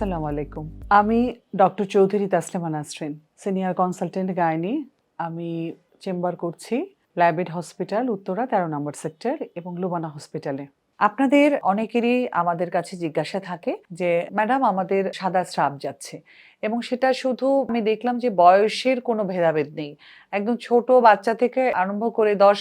আসসালামু আলাইকুম। আমি doctor Chowdhury Taslima Nasrin, senior consultant gynae. আমি চেম্বার করছি ল্যাবেড হসপিটাল, উত্তরা, তেরো নম্বর সেক্টর এবং লুবানা হসপিটালে। আপনাদের অনেকেরই আমাদের কাছে জিজ্ঞাসা থাকে যে, ম্যাডাম, আমাদের সাদা স্রাব যাচ্ছে। এবং সেটা শুধু আমি দেখলাম যে, বয়সের কোনো ভেদাভেদ নেই। একদম ছোট বাচ্চা থেকে আরম্ভ করে দশ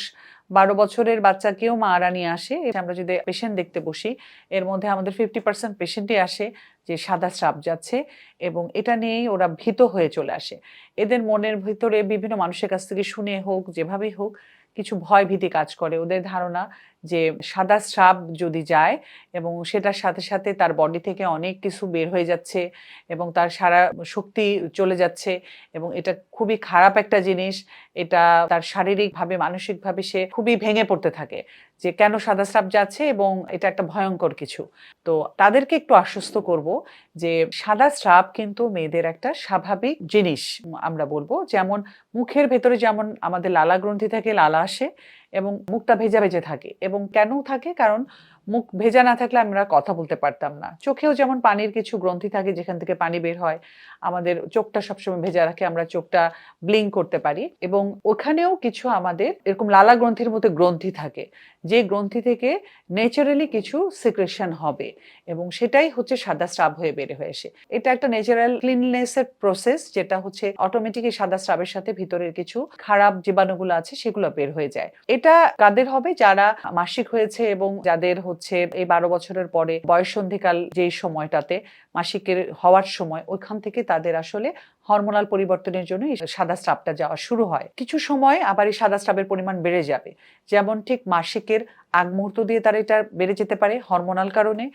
বারো বছরের বাচ্চাকেও মারা নিয়ে আসে। আমরা যদি পেশেন্ট দেখতে বসি, এর মধ্যে আমাদের ফিফটি পার্সেন্ট পেশেন্টই আসে। যে সাদা স্রাব যাচ্ছে এবং এটা নিয়েই ওরা ভীত হয়ে চলে আসে। এদের মনের ভিতরে বিভিন্ন মানুষের কাছ থেকে শুনে হোক, যেভাবেই হোক, কিছু ভয় ভীতি কাজ করে। ওদের ধারণা যে সাদা স্রাব যদি যায় এবং সেটার সাথে সাথে তার বডি থেকে অনেক কিছু বের হয়ে যাচ্ছে এবং তার সারা শক্তি চলে যাচ্ছে এবং এটা খুবই খারাপ একটা জিনিস। এটা তার শারীরিকভাবে, মানসিকভাবে সে খুবই ভেঙে পড়তে থাকে যে কেন সাদা স্রাব যাচ্ছে এবং এটা একটা ভয়ঙ্কর কিছু। তো তাদেরকে একটু আশ্বস্ত করব যে সাদা স্রাব কিন্তু মেয়েদের একটা স্বাভাবিক জিনিস, আমরা বলব। যেমন মুখের ভেতরে যেমন আমাদের লালা গ্রন্থি থেকে, লালা আসে এবং মুখটা ভেজা ভেজে থাকে। এবং কেন থাকে? কারণ মুখ ভেজা না থাকলে আমরা কথা বলতে পারতাম না। চোখেও যেমন পানির কিছু গ্রন্থি থাকে যেখান থেকে পানি বের হয়, আমাদের চোখটা সবসময় ভেজা রাখে, আমরা চোখটা ব্লিং করতে পারি। এবং ওখানেও কিছু আমাদের এরকম লালা গ্রন্থির মতো গ্রন্থি থাকে, যে গ্রন্থি থেকে নেচারালি কিছু সিক্রেশন হবে। এবং সেটাই হচ্ছে সাদা স্রাব হয়ে বের হয়ে আসে এটা একটা ন্যাচারাল ক্লিননেসের প্রসেস, যেটা হচ্ছে অটোমেটিকই সাদা স্রাবের সাথে ভিতরের কিছু খারাপ জীবাণুগুলো আছে, সেগুলো বের হয়ে যায়। এটা কাদের হবে? যারা মাসিক হয়েছে এবং যাদের হচ্ছে এই বারো বছরের পরে বয়সন্ধিকাল যেই সময়টাতে মাসিকের হওয়ার সময়, ওইখান থেকে তাদের আসলে হরমোনাল পরিবর্তনের জন্য এই সাদা স্রাবটা যাওয়া শুরু হয়। কিছু সময় আবার এই সাদা স্রাবের পরিমাণ বেড়ে যাবে। যেমন ঠিক মাসিকের আগ মুহূর্ত দিয়ে তার এটা বেড়ে যেতে পারে হরমোনাল কারণে।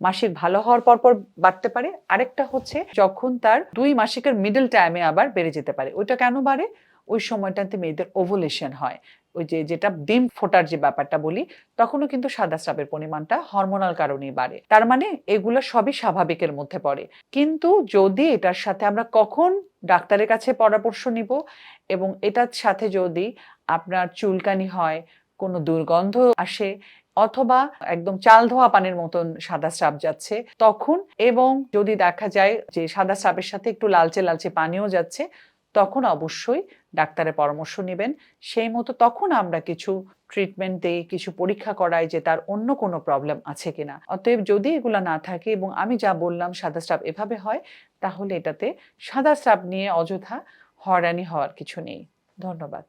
মাসিক ভালো হওয়ার পর পর বাড়তে পারে। আরেকটা হচ্ছে যখন তার দুই মাসিকের মিডল টাইমে আবার বেড়ে যেতে পারে। ওইটা কেন বাড়ে? ওই সময়টাতে মেয়েদের ওভুলেশন হয়। ওই যে, যেটা ডিম ফোটার যে ব্যাপারটা বলি, তখনও কিন্তু সাদা স্রাবের পরিমাণটা হরমোনাল কারণেই বাড়ে। তার মানে এগুলো সবই স্বাভাবিকের মধ্যে পড়ে। কিন্তু যদি এটার সাথে আমরা কখন ডাক্তারের কাছে পরামর্শ নিব এবং এটার সাথে যদি আপনার চুলকানি হয়, কোনো দুর্গন্ধ আসে অথবা একদম চাল ধোয়া পানির মতন সাদা স্রাব যাচ্ছে, তখন এবং যদি দেখা যায় যে সাদা স্রাবের সাথে একটু লালচে লালচে পানিও যাচ্ছে তখন অবশ্যই ডাক্তারের পরামর্শ নেবেন। সেই মতো তখন আমরা কিছু ট্রিটমেন্ট দিয়ে কিছু পরীক্ষা করাই যে তার অন্য কোনো প্রবলেম আছে কিনা। অতএব যদি এগুলো না থাকে এবং আমি যা বললাম সাদা স্রাব এভাবে হয়, তাহলে এটাতে সাদা স্রাব নিয়ে অযথা হয়রানি হওয়ার কিছু নেই। ধন্যবাদ।